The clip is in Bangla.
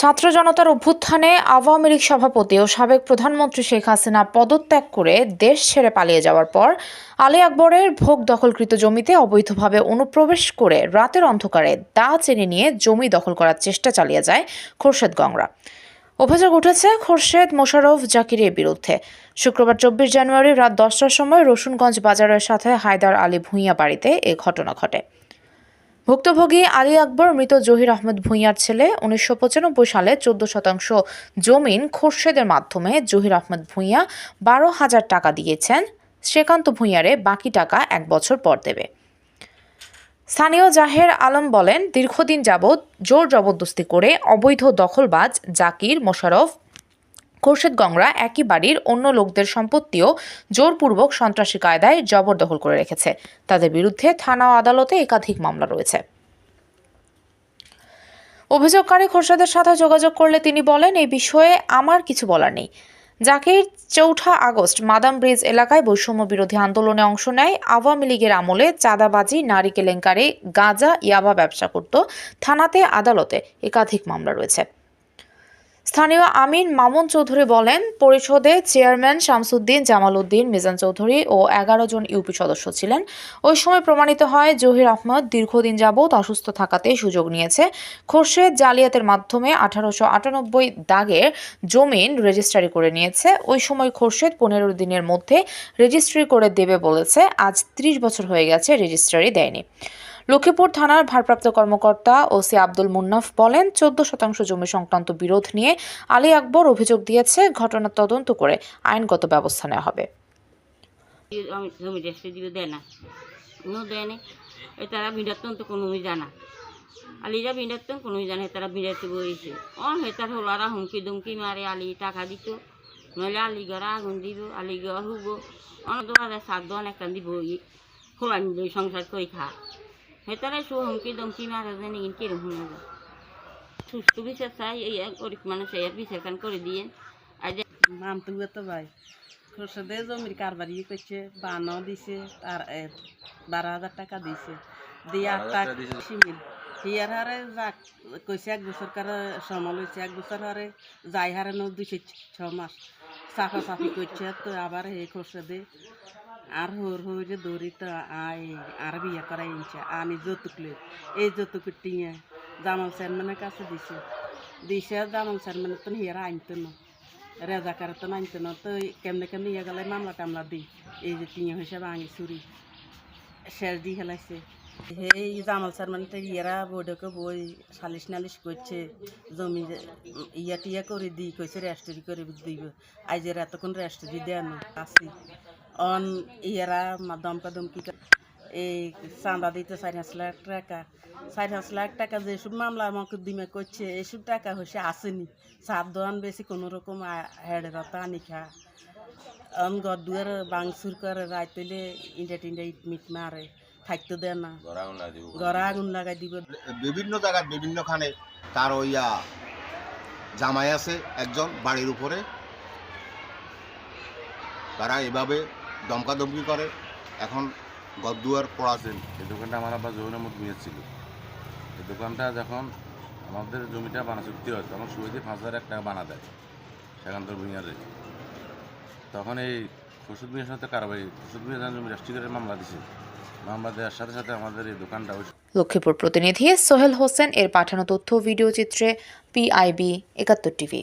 ছাত্র জনতার অভ্যুত্থানে আওয়ামী লীগ সভাপতি ও সাবেক প্রধানমন্ত্রী শেখ হাসিনা পদত্যাগ করে দেশ ছেড়ে পালিয়ে যাওয়ার পর আলী আকবরের ভোগ দখলকৃত জমিতে অবৈধভাবে অনুপ্রবেশ করে রাতের অন্ধকারে দা চেনে নিয়ে জমি দখল করার চেষ্টা চালিয়ে যায় খোরশেদ গংরা। অভিযোগ উঠেছে, খোরশেদ মোশাররফ জাকিরের বিরুদ্ধে। শুক্রবার চব্বিশ জানুয়ারি রাত দশটার সময় রসুনগঞ্জ বাজারের সাথে হায়দার আলী ভূঁইয়া বাড়িতে এ ঘটনা ঘটে। ভুক্তভোগী আলী আকবর মৃত জহির আহমেদ ভূঁইয়ার ছেলে উনিশশো পঁচানব্বই সালে চোদ্দ শতাংশ জমিন খোরশেদের মাধ্যমে জহির আহমেদ ভূঁইয়া বারো হাজার টাকা দিয়েছেন। শ্রীকান্ত ভূঁইয়ারে বাকি টাকা এক বছর পর দেবে। স্থানীয় জাহের আলম বলেন, দীর্ঘদিন যাবৎ জোর জবরদস্তি করে অবৈধ দখলবাজ জাকির মোশারফ খোরশেদ গংরা একই বাড়ির অন্য লোকদের সম্পত্তিও জোরপূর্বক সন্ত্রাসী কায়দায় জবরদখল করে রেখেছে। তাদের বিরুদ্ধে থানা ও আদালতে একাধিক মামলা রয়েছে। অভিযোগকারী খোরশেদের সাথে যোগাযোগ করলে তিনি বলেন এই বিষয়ে আমার কিছু বলার নেই। জাকির চৌঠা আগস্ট মাদাম ব্রিজ এলাকায় বৈষম্য বিরোধী আন্দোলনে অংশ নেয়। আওয়ামী লীগের আমলে চাঁদাবাজি, নারী কেলেঙ্কারি, গাঁজা, ইয়াবা ব্যবসা করত। থানাতে, আদালতে একাধিক মামলা রয়েছে। স্থানীয় আমিন মামুন চৌধুরী বলেন, পরিষদে চেয়ারম্যান শামসুদ্দিন জামাল উদ্দিন মিজান চৌধুরী ও এগারো জন ইউপি সদস্য ছিলেন। ওই সময় প্রমাণিত হয়, জহির আহমদ দীর্ঘদিন যাবৎ অসুস্থ থাকাতে সুযোগ নিয়েছে। খোরশেদ জালিয়াতের মাধ্যমে আঠারোশো আটানব্বই দাগের জমিন রেজিস্ট্রারি করে নিয়েছে। ওই সময় খোরশেদ পনেরো দিনের মধ্যে রেজিস্ট্রি করে দেবে বলেছে। আজ ত্রিশ বছর হয়ে গেছে রেজিস্ট্রারি দেয়নি। লক্ষ্মীপুর থানার ভারপ্রাপ্ত কর্মকর্তা ওসি আব্দুল মুন্নাফ বলেন, চোদ্দ শতাংশ জমি সংক্রান্ত বিরোধ নিয়ে আলী আকবর অভিযোগ দিয়েছে ঘটনার তদন্ত করে আইনগত ব্যবস্থা নেওয়া হবে। জমি রেস্টে দেয় না। কোনো দেয় না তারা বিড়াতন তো কোনো জানা। আলিরা বিড়াতন কোনো জানে, তারা বিড়াতে বইছে ও হে তার হলারা হুমকি দুমকি মারে, আলি টাকা দিত। নইলে আলি গড়া আগুন দিব, আলি গড় হুব। অনেক দোকানে সাত দোকান একটা দিব খোলা সংসার করে খা হে তারা সু হুমকি দুমকি মারে জানি কিরম শুনে যায় সুস্থ বিচার চাই এই এক গরিব মানুষ এর বিচার কান করে দিয়ে আজ নাম তুলে তো ভাই। খোরশেদে জমির কারবারি করছে বানও দিছে তার এ, বারো হাজার টাকা দিছে। দিয়ে আট টাকা সিমিল। হিয়ার হারে যাক কইছে এক বছর কারে সমল হয়েছে এক বছর হারে যাই হারে ন দুইশো ছ মাস। চাফা চাফি করছে তো আবার হে খোরশেদে আর হোর হইরে দৌড়ি তো আই আর বিয়ে করাই ইনছে আমি যৌতুক লই এই যৌতুক টিঙে জামাল চেয়ারম্যানের কাছে দিছে দিছে জামাল চেয়ারম্যানের তো হিয়ারা আনতো না রেজাকার তো নাইতো না তো কেমনে কেমনে ইয়ে গেলে মামলা টামলা দিই এই যে টিয়া হিসাবে আঙি চুরি শেষ দিয়ে খেলাইছে এই জামাল স্যার মানে তো ইয়েরা বৈঠকে বই সালিশ নালিশ করছে জমি যে- ইয়া টিয়া করে দিই কইছে রেস্টরি করে দিব আইজের এতক্ষণ রেস্টরি দেয় না আসি অন ইয়েরা দমকা দমকি এই চাঁদা দিতে চার পাঁচ লাখ টাকা। চার পাঁচ লাখ টাকা যেসব মামলা আমাকে দিমে করছে এসব টাকা হয়েছে আসেনি। সাত দোয়ান বেশি কোনো রকম হেডে রাতা আনি খা। আম ঘর দুয়ার বাংসুর করে রাত পেলে ইন্ডা টিন্ডা ইট মিট মারে। থাকতে দেয় না। গড়া আগুন লাগাই দিব বিভিন্ন জায়গায় বিভিন্নখানে তার ওইয়া জামাই আছে একজন বাড়ির উপরে। তারা এভাবে দমকাদমকি করে। এখন গদ্দুয়ার পড়াছেন এই দোকানটা আমার আব্বা জহির আহমদ মিয়া ছিল এই দোকানটা যখন আমাদের জমিটা বানা চুক্তি হয় তখন সুবিধে পাঁচ হাজার এক টাকা বানা দেয়। সেখান থেকে ভূঁইয়ারে তখন এই ফসুদ মিয়ার সাথে কারবাই ফসুদ মিয়া জমি রেস্ট্রিকেটের মামলা দিছে। মামলা দেওয়ার সাথে সাথে আমাদের এই দোকানটা ওই লক্ষ্মীপুর প্রতিনিধি সোহেল হোসেন এর পাঠানো তথ্য ভিডিও চিত্রে পিআইবি একাত্তর টিভি।